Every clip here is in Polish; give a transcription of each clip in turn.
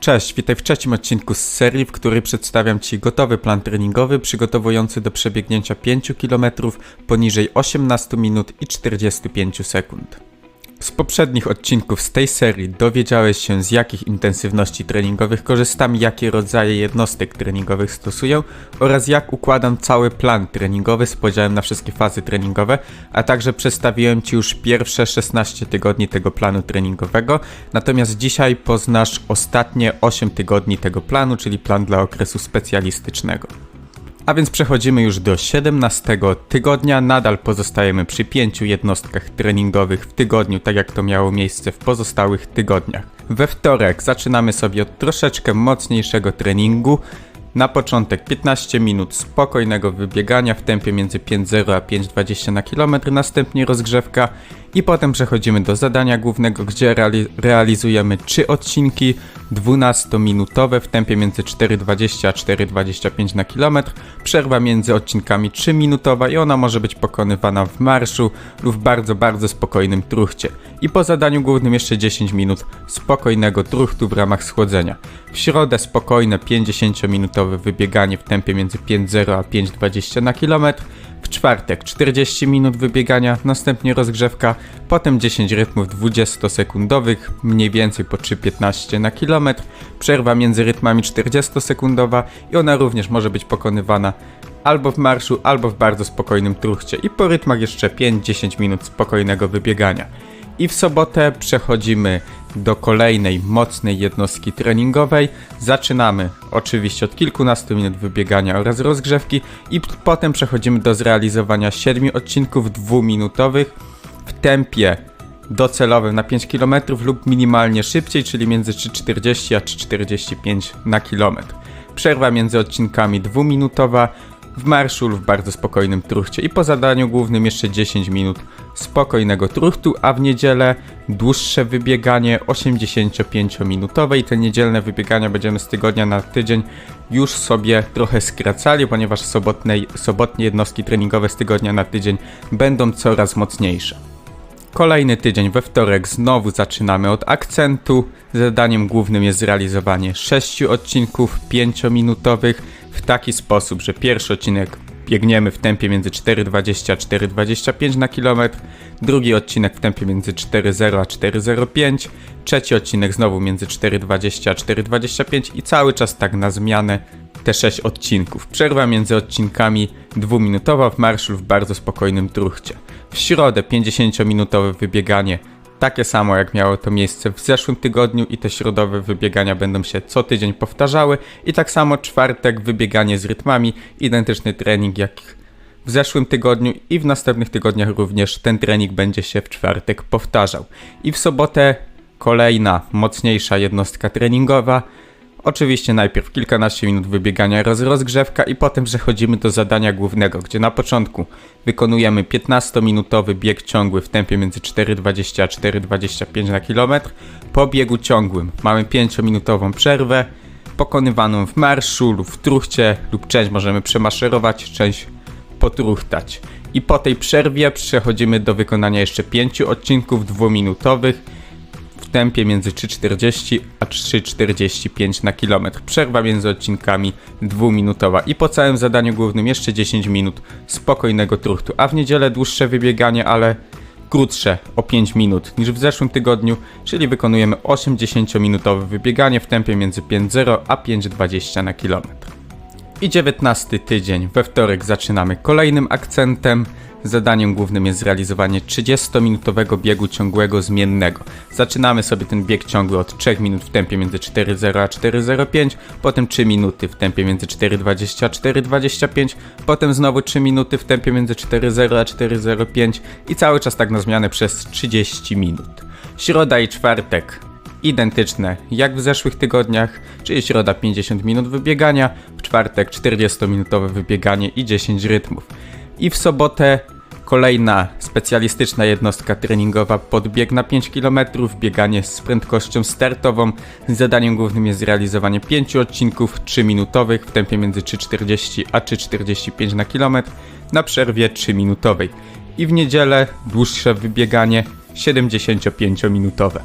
Cześć, witaj w trzecim odcinku z serii, w której przedstawiam Ci gotowy plan treningowy przygotowujący do przebiegnięcia 5 km poniżej 18 minut i 45 sekund. Z poprzednich odcinków z tej serii dowiedziałeś się z jakich intensywności treningowych korzystam, jakie rodzaje jednostek treningowych stosuję oraz jak układam cały plan treningowy z podziałem na wszystkie fazy treningowe, a także przedstawiłem Ci już pierwsze 16 tygodni tego planu treningowego, natomiast dzisiaj poznasz ostatnie 8 tygodni tego planu, czyli plan dla okresu specjalistycznego. A więc przechodzimy już do 17 tygodnia. Nadal pozostajemy przy 5 jednostkach treningowych w tygodniu, tak jak to miało miejsce w pozostałych tygodniach. We wtorek zaczynamy sobie od troszeczkę mocniejszego treningu. Na początek 15 minut spokojnego wybiegania w tempie między 5.0 a 5.20 na kilometr, następnie rozgrzewka i potem przechodzimy do zadania głównego, gdzie reali realizujemy 3 odcinki 12-minutowe w tempie między 4.20 a 4.25 na kilometr, przerwa między odcinkami 3-minutowa i ona może być pokonywana w marszu lub w bardzo, bardzo spokojnym truchcie. I po zadaniu głównym jeszcze 10 minut spokojnego truchtu w ramach schłodzenia. W środę spokojne 50-minutowe wybieganie w tempie między 5.0 a 5.20 na kilometr, w czwartek 40 minut wybiegania, następnie rozgrzewka, potem 10 rytmów 20-sekundowych, mniej więcej po 3,15 na kilometr, przerwa między rytmami 40-sekundowa i ona również może być pokonywana albo w marszu, albo w bardzo spokojnym truchcie i po rytmach jeszcze 5-10 minut spokojnego wybiegania. I w sobotę przechodzimy do kolejnej mocnej jednostki treningowej. Zaczynamy oczywiście od kilkunastu minut wybiegania oraz rozgrzewki i potem przechodzimy do zrealizowania 7 odcinków dwuminutowych w tempie docelowym na 5 km lub minimalnie szybciej, czyli między 3,40 a 3,45 na kilometr. Przerwa między odcinkami dwuminutowa w marszu lub w bardzo spokojnym truchcie i po zadaniu głównym jeszcze 10 minut spokojnego truchtu, a w niedzielę dłuższe wybieganie 85-minutowe i te niedzielne wybiegania będziemy z tygodnia na tydzień już sobie trochę skracali, ponieważ sobotne, sobotnie jednostki treningowe z tygodnia na tydzień będą coraz mocniejsze. Kolejny tydzień we wtorek znowu zaczynamy od akcentu. Zadaniem głównym jest zrealizowanie 6 odcinków 5-minutowych w taki sposób, że pierwszy odcinek biegniemy w tempie między 4,20 a 4,25 na kilometr, drugi odcinek w tempie między 4,0 a 4,05, trzeci odcinek znowu między 4,20 a 4,25 i cały czas tak na zmianę te 6 odcinków. Przerwa między odcinkami dwuminutowa w marszu w bardzo spokojnym truchcie. W środę 50-minutowe wybieganie, takie samo jak miało to miejsce w zeszłym tygodniu i te środowe wybiegania będą się co tydzień powtarzały i tak samo czwartek wybieganie z rytmami, identyczny trening jak w zeszłym tygodniu i w następnych tygodniach również ten trening będzie się w czwartek powtarzał. I w sobotę kolejna mocniejsza jednostka treningowa. Oczywiście najpierw kilkanaście minut wybiegania roz rozgrzewka i potem przechodzimy do zadania głównego, gdzie na początku wykonujemy 15-minutowy bieg ciągły w tempie między 4,20 a 4,25 na kilometr. Po biegu ciągłym mamy 5-minutową przerwę, pokonywaną w marszu lub w truchcie, lub część możemy przemaszerować, część potruchtać. I po tej przerwie przechodzimy do wykonania jeszcze 5 odcinków dwuminutowych w tempie między 3,40 a 3,45 na kilometr. Przerwa między odcinkami dwuminutowa i po całym zadaniu głównym jeszcze 10 minut spokojnego truchtu, a w niedzielę dłuższe wybieganie, ale krótsze o 5 minut niż w zeszłym tygodniu, czyli wykonujemy 80-minutowe wybieganie w tempie między 5,0 a 5,20 na kilometr. I 19 tydzień we wtorek zaczynamy kolejnym akcentem. Zadaniem głównym jest zrealizowanie 30-minutowego biegu ciągłego zmiennego. Zaczynamy sobie ten bieg ciągły od 3 minut w tempie między 4.0 a 4.05, potem 3 minuty w tempie między 4.20 a 4.25, potem znowu 3 minuty w tempie między 4.0 a 4.05 i cały czas tak na zmianę przez 30 minut. Środa i czwartek identyczne jak w zeszłych tygodniach, czyli środa 50 minut wybiegania, w czwartek 40-minutowe wybieganie i 10 rytmów. I w sobotę kolejna specjalistyczna jednostka treningowa podbieg na 5 km, bieganie z prędkością startową. Zadaniem głównym jest zrealizowanie 5 odcinków 3-minutowych w tempie między 3,40 a 3,45 na kilometr na przerwie 3-minutowej. I w niedzielę dłuższe wybieganie 75-minutowe.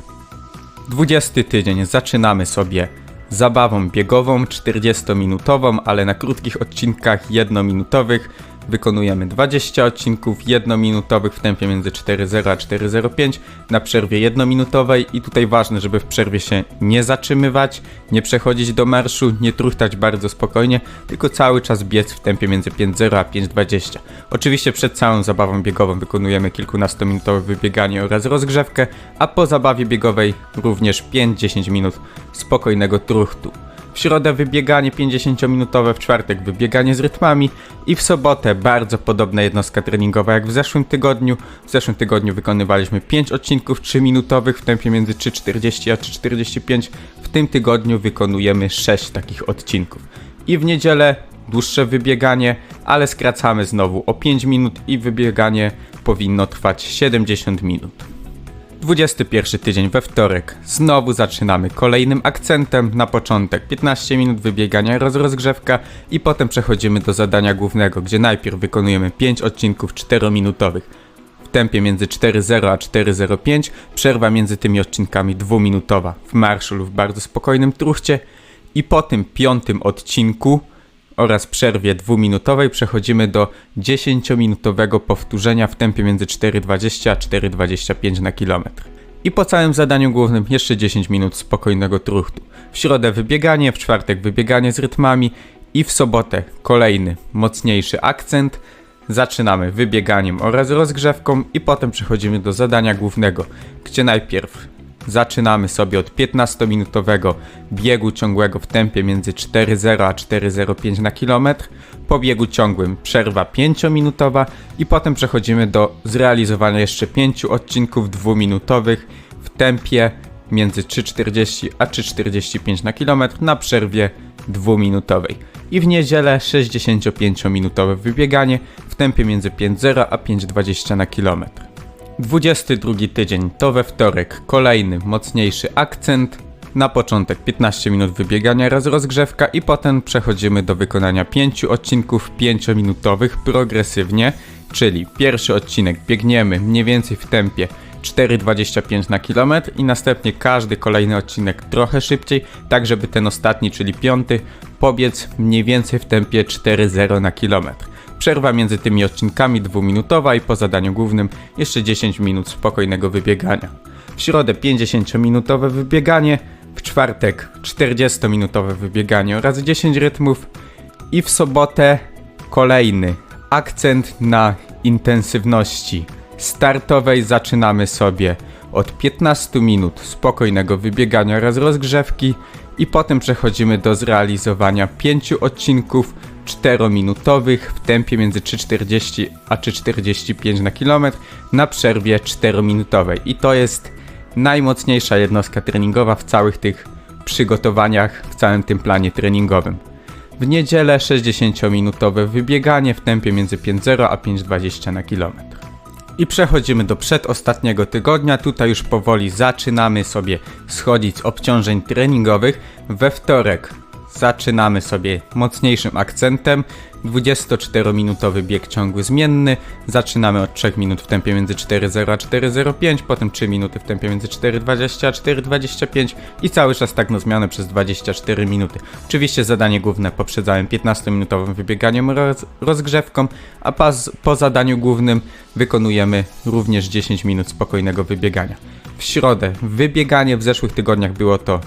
20 tydzień zaczynamy sobie zabawą biegową 40-minutową, ale na krótkich odcinkach 1-minutowych wykonujemy 20 odcinków 1-minutowych w tempie między 4.0 a 4.05 na przerwie 1-minutowej i tutaj ważne, żeby w przerwie się nie zatrzymywać, nie przechodzić do marszu, nie truchtać bardzo spokojnie, tylko cały czas biec w tempie między 5.0 a 5.20. Oczywiście przed całą zabawą biegową wykonujemy kilkunastominutowe wybieganie oraz rozgrzewkę, a po zabawie biegowej również 5-10 minut spokojnego truchtu. W środę wybieganie 50-minutowe, w czwartek wybieganie z rytmami i w sobotę bardzo podobna jednostka treningowa jak w zeszłym tygodniu. W zeszłym tygodniu wykonywaliśmy 5 odcinków 3-minutowych w tempie między 3.40 a 3.45. W tym tygodniu wykonujemy 6 takich odcinków. I w niedzielę dłuższe wybieganie, ale skracamy znowu o 5 minut i wybieganie powinno trwać 70 minut. 21 tydzień we wtorek. Znowu zaczynamy kolejnym akcentem. Na początek 15 minut wybiegania roz rozgrzewka i potem przechodzimy do zadania głównego, gdzie najpierw wykonujemy 5 odcinków 4-minutowych w tempie między 4.0 a 4.05, przerwa między tymi odcinkami dwuminutowa w marszu lub w bardzo spokojnym truchcie i po tym piątym odcinku oraz przerwie dwuminutowej przechodzimy do 10-minutowego powtórzenia w tempie między 4,20 a 4,25 na kilometr. I po całym zadaniu głównym jeszcze 10 minut spokojnego truchtu. W środę wybieganie, w czwartek wybieganie z rytmami i w sobotę kolejny, mocniejszy akcent. Zaczynamy wybieganiem oraz rozgrzewką i potem przechodzimy do zadania głównego, gdzie najpierw Zaczynamy sobie od 15-minutowego biegu ciągłego w tempie między 4,0 a 4,05 na kilometr. Po biegu ciągłym przerwa 5-minutowa i potem przechodzimy do zrealizowania jeszcze 5 odcinków 2-minutowych w tempie między 3,40 a 3,45 na kilometr na przerwie 2-minutowej. I w niedzielę 65-minutowe wybieganie w tempie między 5,0 a 5,20 na kilometr. 22 tydzień to we wtorek, kolejny mocniejszy akcent. Na początek 15 minut wybiegania raz rozgrzewka i potem przechodzimy do wykonania 5 odcinków 5-minutowych progresywnie, czyli pierwszy odcinek biegniemy mniej więcej w tempie 4,25 na kilometr i następnie każdy kolejny odcinek trochę szybciej, tak żeby ten ostatni, czyli piąty, pobiec mniej więcej w tempie 4,0 na kilometr. Przerwa między tymi odcinkami dwuminutowa i po zadaniu głównym jeszcze 10 minut spokojnego wybiegania. W środę 50-minutowe wybieganie, w czwartek 40-minutowe wybieganie oraz 10 rytmów i w sobotę kolejny akcent na intensywności startowej zaczynamy sobie od 15 minut spokojnego wybiegania oraz rozgrzewki i potem przechodzimy do zrealizowania 5 odcinków 4-minutowych w tempie między 3,40 a 3,45 na kilometr na przerwie 4-minutowej. I to jest najmocniejsza jednostka treningowa w całych tych przygotowaniach, w całym tym planie treningowym. W niedzielę 60-minutowe wybieganie w tempie między 5,0 a 5,20 na kilometr. I przechodzimy do przedostatniego tygodnia. Tutaj już powoli zaczynamy sobie schodzić z obciążeń treningowych. We wtorek zaczynamy sobie mocniejszym akcentem. 24-minutowy bieg ciągły zmienny. Zaczynamy od 3 minut w tempie między 4.0 a 4.05, potem 3 minuty w tempie między 4.20 a 4.25 i cały czas tak na zmianę przez 24 minuty. Oczywiście zadanie główne poprzedzałem 15-minutowym wybieganiem oraz rozgrzewką, a po zadaniu głównym wykonujemy również 10 minut spokojnego wybiegania. W środę wybieganie w zeszłych tygodniach było to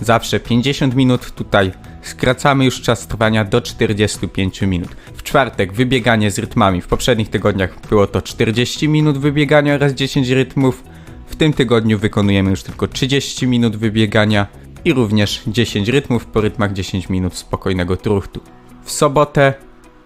zawsze 50 minut, tutaj skracamy już czas trwania do 45 minut. W czwartek wybieganie z rytmami, w poprzednich tygodniach było to 40 minut wybiegania oraz 10 rytmów. W tym tygodniu wykonujemy już tylko 30 minut wybiegania i również 10 rytmów po rytmach 10 minut spokojnego truchtu. W sobotę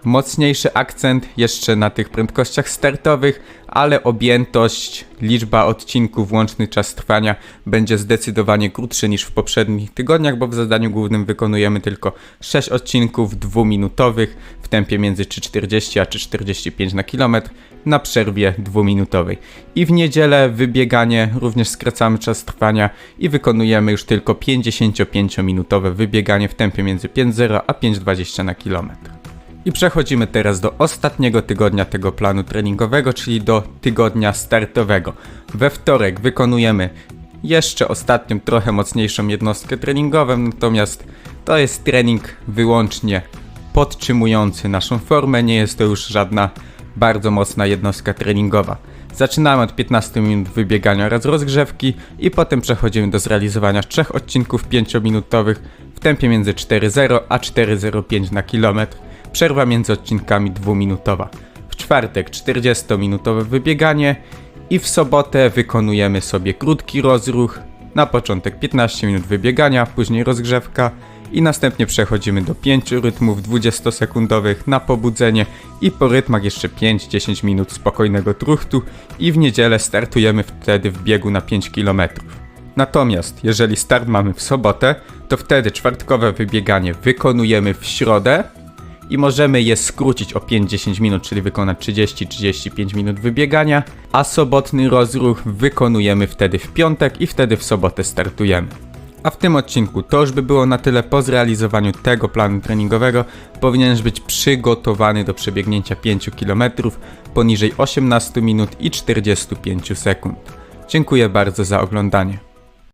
mocniejszy akcent jeszcze na tych prędkościach startowych, ale objętość, liczba odcinków, łączny czas trwania będzie zdecydowanie krótszy niż w poprzednich tygodniach, bo w zadaniu głównym wykonujemy tylko 6 odcinków dwuminutowych w tempie między 3,40 a 3,45 na kilometr na przerwie dwuminutowej. I w niedzielę wybieganie również skracamy czas trwania i wykonujemy już tylko 55-minutowe wybieganie w tempie między 5,0 a 5,20 na kilometr. I przechodzimy teraz do ostatniego tygodnia tego planu treningowego, czyli do tygodnia startowego. We wtorek wykonujemy jeszcze ostatnią, trochę mocniejszą jednostkę treningową, natomiast to jest trening wyłącznie podtrzymujący naszą formę, nie jest to już żadna bardzo mocna jednostka treningowa. Zaczynamy od 15 minut wybiegania oraz rozgrzewki i potem przechodzimy do zrealizowania trzech odcinków 5-minutowych w tempie między 4.0 a 4.05 na kilometr. Przerwa między odcinkami 2-minutowa. W czwartek 40-minutowe wybieganie i w sobotę wykonujemy sobie krótki rozruch. Na początek 15 minut wybiegania, później rozgrzewka i następnie przechodzimy do 5 rytmów 20-sekundowych na pobudzenie i po rytmach jeszcze 5-10 minut spokojnego truchtu i w niedzielę startujemy wtedy w biegu na 5 km. Natomiast jeżeli start mamy w sobotę, to wtedy czwartkowe wybieganie wykonujemy w środę i możemy je skrócić o 5-10 minut, czyli wykonać 30-35 minut wybiegania, a sobotny rozruch wykonujemy wtedy w piątek i wtedy w sobotę startujemy. A w tym odcinku to już by było na tyle. Po zrealizowaniu tego planu treningowego powinieneś być przygotowany do przebiegnięcia 5 km poniżej 18 minut i 45 sekund. Dziękuję bardzo za oglądanie.